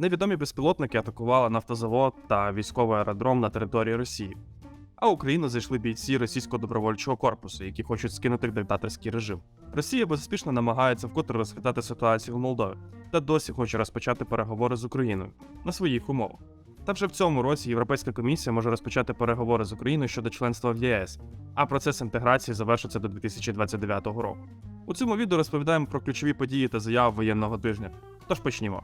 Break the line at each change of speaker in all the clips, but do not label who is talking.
Невідомі безпілотники атакували нафтозавод та військовий аеродром на території Росії. А Україну зайшли бійці російського добровольчого корпусу, які хочуть скинути диктаторський режим. Росія безуспішно намагається вкотре розхитати ситуацію в Молдові та досі хоче розпочати переговори з Україною на своїх умовах. Та вже в цьому році Європейська комісія може розпочати переговори з Україною щодо членства в ЄС, а процес інтеграції завершиться до 2029 року. У цьому відео розповідаємо про ключові події та заяви воєнного тижня. Тож почнімо.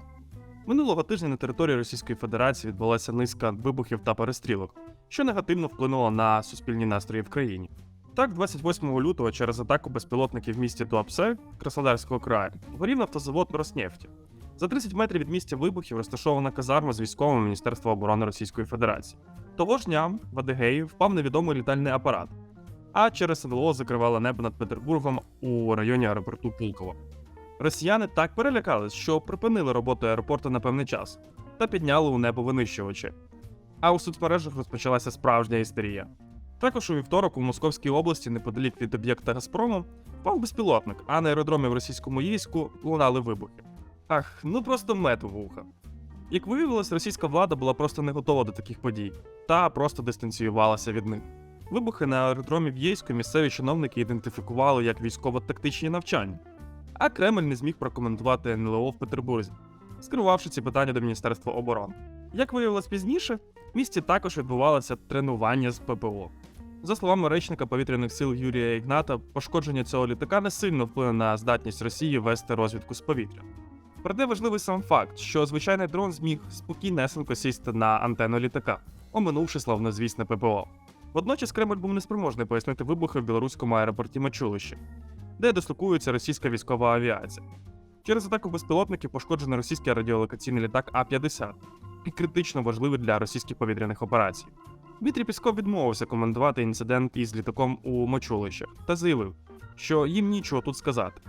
Минулого тижня на території Російської Федерації відбулася низка вибухів та перестрілок, що негативно вплинуло на суспільні настрої в країні. Так, 28 лютого через атаку безпілотників в місті Туапсе Краснодарського краю горів нафтозавод Роснефті. За 30 метрів від місця вибухів розташована казарма з військовим Міністерства оборони Російської Федерації. Того ж дня в Адигеї впав невідомий літальний апарат, а через НЛО закривало небо над Петербургом у районі аеропорту Пулково. Росіяни так перелякались, що припинили роботу аеропорту на певний час та підняли у небо винищувачі. А у соцмережах розпочалася справжня істерія. Також у вівторок у Московській області, неподалік від об'єкта Газпрому, впав безпілотник, а на аеродромі в російському Єйську лунали вибухи. Ах, ну просто мед у вуха. Як виявилось, російська влада була просто не готова до таких подій та просто дистанціювалася від них. Вибухи на аеродромі в Єйську місцеві чиновники ідентифікували як військово-тактичні навчання, а Кремль не зміг прокоментувати НЛО в Петербурзі, скерувавши ці питання до Міністерства оборони. Як виявилось пізніше, в місті також відбувалося тренування з ППО. За словами речника повітряних сил Юрія Ігната, пошкодження цього літака не сильно вплине на здатність Росії вести розвідку з повітря. Проте важливий сам факт, що звичайний дрон зміг спокійнесенько сісти на антенну літака, оминувши славнозвісне ППО. Водночас Кремль був неспроможний пояснити вибухи в білоруському аеропорті Мачулище, де дислокується російська військова авіація. Через атаку безпілотників пошкоджений російський радіолокаційний літак А-50 і критично важливий для російських повітряних операцій. Дмитрій Пісков відмовився коментувати інцидент із літаком у Мочулищах та заявив, що їм нічого тут сказати.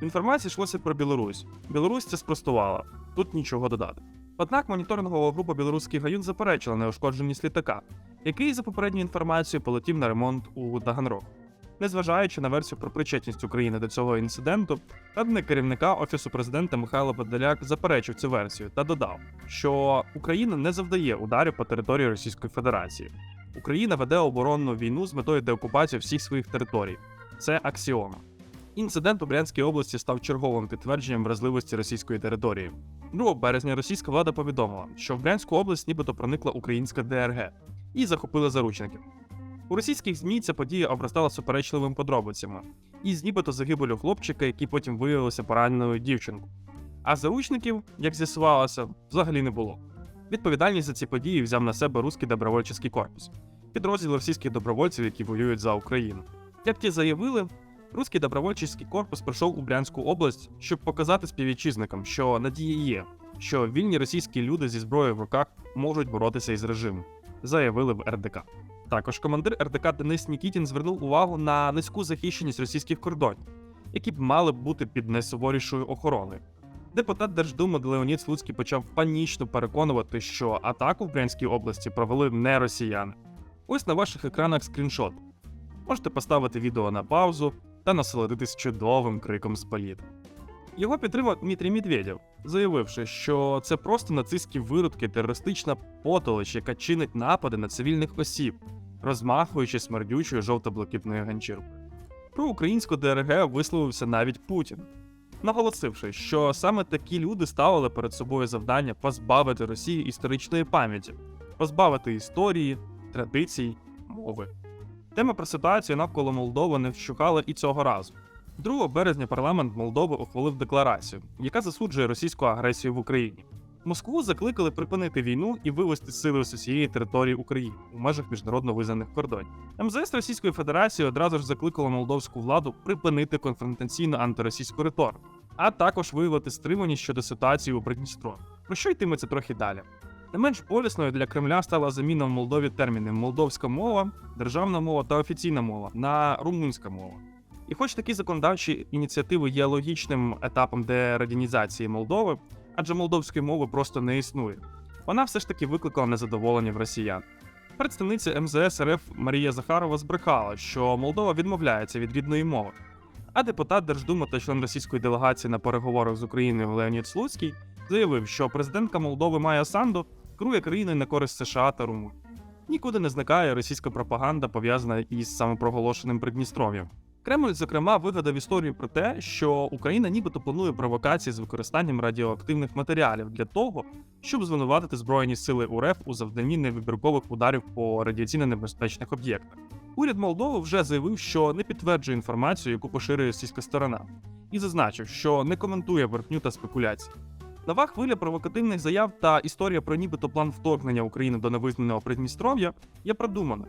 В інформації йшлося про Білорусь. Білорусь це спростувала, тут нічого додати. Однак моніторингова група білоруських гаюн заперечила неушкодженість літака, який, за попередньою інформацією, полетів на ремонт у Таганрог. Незважаючи на версію про причетність України до цього інциденту, радник керівника офісу президента Михайло Подоляк заперечив цю версію та додав, що Україна не завдає ударів по території Російської Федерації. Україна веде оборонну війну з метою деокупації всіх своїх територій. Це аксіома. Інцидент у Брянській області став черговим підтвердженням вразливості російської території. 2 березня російська влада повідомила, що в Брянську область нібито проникла українська ДРГ і захопила заручників. У російських ЗМІ ця подія обростала суперечливими подробицями, із нібито загибелю хлопчика, який потім виявився пораненою дівчинкою. А заручників, як з'ясувалося, взагалі не було. Відповідальність за ці події взяв на себе Руський добровольчий корпус, підрозділ російських добровольців, які воюють за Україну. Як ті заявили, Руський добровольчий корпус прийшов у Брянську область, щоб показати співвітчизникам, що надія є, що вільні російські люди зі зброєю в руках можуть боротися із режимом, заявили в РДК. Також командир РДК Денис Нікітін звернув увагу на низьку захищеність російських кордонів, які б мали бути під найсуворішою охороною. Депутат Держдуми Леонід Слуцький почав панічно переконувати, що атаку в Брянській області провели не росіяни. Ось на ваших екранах скріншот. Можете поставити відео на паузу та насолодитись чудовим криком з політ. Його підтримав Дмитрій Медведєв, заявивши, що це просто нацистські виродки, терористична потолоч, яка чинить напади на цивільних осіб, розмахуючи смердючою жовто-блакитною ганчіркою. Про українську ДРГ висловився навіть Путін, наголосивши, що саме такі люди ставили перед собою завдання позбавити Росію історичної пам'яті, позбавити історії, традицій, мови. Тема про ситуацію навколо Молдови не вщухала і цього разу. 2 березня парламент Молдови ухвалив декларацію, яка засуджує російську агресію в Україні. Москву закликали припинити війну і вивести сили з усієї території України у межах міжнародно визнаних кордонів. МЗС Російської Федерації одразу ж закликало молдовську владу припинити конфронтаційну антиросійську риторику, а також виявити стриманість щодо ситуації у Придністрові. Про що йтиметься трохи далі? Не менш болісною для Кремля стала заміна в Молдові термінів молдовська мова, державна мова та офіційна мова на румунська мова. І хоч такі законодавчі ініціативи є логічним етапом дерадянізації Молдови, адже молдовської мови просто не існує, вона все ж таки викликала незадоволення в росіян. Представниця МЗС РФ Марія Захарова збрехала, що Молдова відмовляється від рідної мови. А депутат Держдуми та член російської делегації на переговорах з Україною Леонід Слуцький заявив, що президентка Молдови Майя Санду керує країною на користь США та Румунії. Нікуди не зникає російська пропаганда, пов'язана із самопроголошеним Придністров'ям. Кремль, зокрема, вигадав історію про те, що Україна нібито планує провокації з використанням радіоактивних матеріалів для того, щоб звинуватити збройні сили УРФ у завданні невибіркових ударів по радіаційно небезпечних об'єктах. Уряд Молдови вже заявив, що не підтверджує інформацію, яку поширює російська сторона, і зазначив, що не коментує верхню та спекуляції. Нова хвиля провокативних заяв та історія про нібито план вторгнення України до невизнаного Придністров'я є продумана,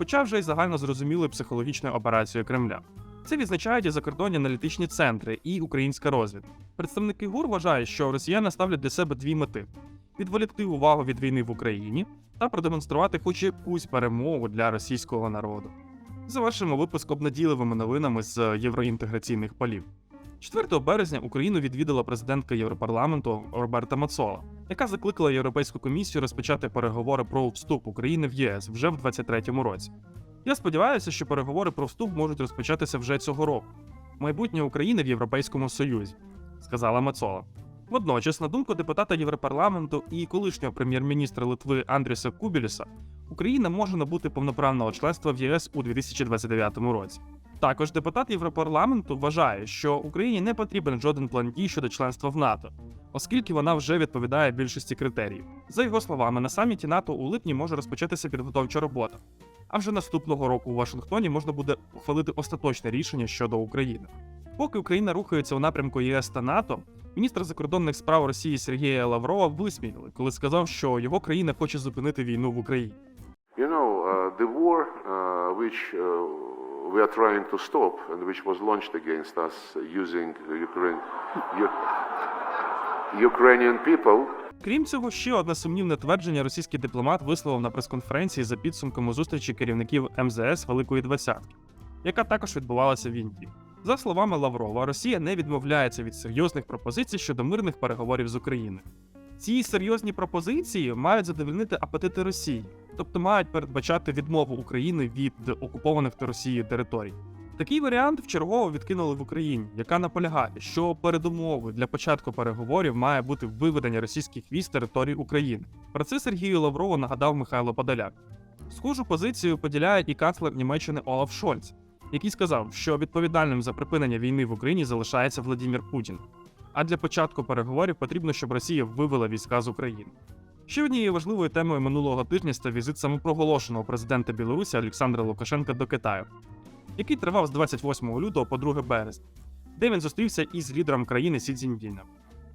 хоча вже й загально зрозумілою психологічною операцією Кремля. Це відзначають і закордонні аналітичні центри і українська розвідка. Представники ГУР вважають, що росіяни ставлять для себе дві мети: відволікти увагу від війни в Україні та продемонструвати хоч якусь перемогу для російського народу. Завершимо випуск обнадійливими новинами з євроінтеграційних полів. 4 березня Україну відвідала президентка Європарламенту Роберта Мацола, яка закликала Європейську комісію розпочати переговори про вступ України в ЄС вже в 2023 році. Я сподіваюся, що переговори про вступ можуть розпочатися вже цього року. Майбутнє України в Європейському Союзі, сказала Мацола. Водночас, на думку депутата Європарламенту і колишнього прем'єр-міністра Литви Андріса Кубіліса, Україна може набути повноправного членства в ЄС у 2029 році. Також депутат Європарламенту вважає, що Україні не потрібен жоден план дій щодо членства в НАТО, оскільки вона вже відповідає більшості критеріїв. За його словами, на саміті НАТО у липні може розпочатися підготовча робота. А вже наступного року у Вашингтоні можна буде ухвалити остаточне рішення щодо України. Поки Україна рухається у напрямку ЄС та НАТО, міністр закордонних справ Росії Сергія Лаврова висміяли, коли сказав, що його країна хоче зупинити війну в Україні.
You know, uh, the war uh, which uh, we are trying to stop and which was launched against us using Ukraine, Ukrainian people
Крім цього, ще одне сумнівне твердження російський дипломат висловив на прес-конференції за підсумками зустрічі керівників МЗС Великої Двадцятки, яка також відбувалася в Індії. За словами Лаврова, Росія не відмовляється від серйозних пропозицій щодо мирних переговорів з Україною. Ці серйозні пропозиції мають задовольнити апетити Росії, тобто мають передбачати відмову України від окупованих Росією територій. Такий варіант вчергово відкинули в Україні, яка наполягає, що передумовою для початку переговорів має бути виведення російських військ території України. Про це Сергію Лаврову нагадав Михайло Подоляк. Схожу позицію поділяє і канцлер Німеччини Олаф Шольц, який сказав, що відповідальним за припинення війни в Україні залишається Владимир Путін. А для початку переговорів потрібно, щоб Росія вивела війська з України. Ще однією важливою темою минулого тижня став візит самопроголошеного президента Білорусі Олександра Лукашенка до Китаю, який тривав з 28 лютого по 2 березня, де він зустрівся із лідером країни Сі Цзіньпіном.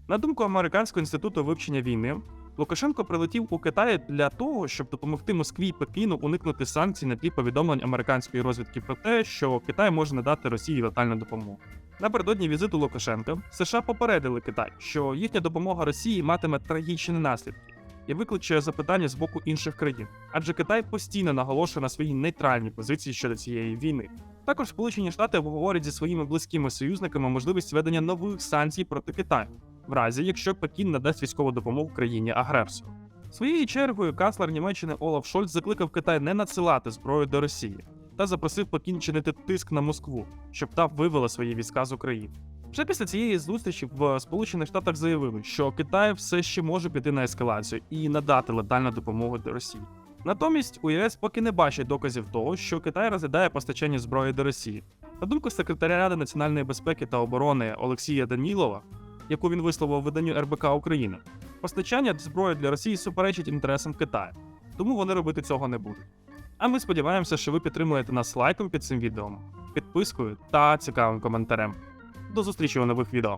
На думку Американського інституту вивчення війни, Лукашенко прилетів у Китай для того, щоб допомогти Москві і Пекіну уникнути санкцій на тлі повідомлень американської розвідки про те, що Китай може надати Росії летальну допомогу. Напередодні візиту Лукашенка США попередили Китай, що їхня допомога Росії матиме трагічні наслідки і викличе запитання з боку інших країн, адже Китай постійно наголошує на своїй нейтральній позиції щодо цієї війни. Також Сполучені Штати обговорюють зі своїми близькими союзниками можливість введення нових санкцій проти Китаю, в разі якщо Пекін надасть військову допомогу країні агресору. Своєю чергою канцлер Німеччини Олаф Шольц закликав Китай не надсилати зброю до Росії та запросив Пекін чинити тиск на Москву, щоб та вивела свої війська з України. Вже після цієї зустрічі в Сполучених Штатах заявили, що Китай все ще може піти на ескалацію і надати летальну допомогу до Росії. Натомість у ЄС поки не бачать доказів того, що Китай розглядає постачання зброї до Росії. На думку секретаря Ради національної безпеки та оборони Олексія Данілова, яку він висловив виданню РБК України. постачання зброї для Росії суперечить інтересам Китаю, тому вони робити цього не будуть. А ми сподіваємося, що ви підтримуєте нас лайком під цим відео, підпискою та цікавим коментарем. До зустрічі у нових відео.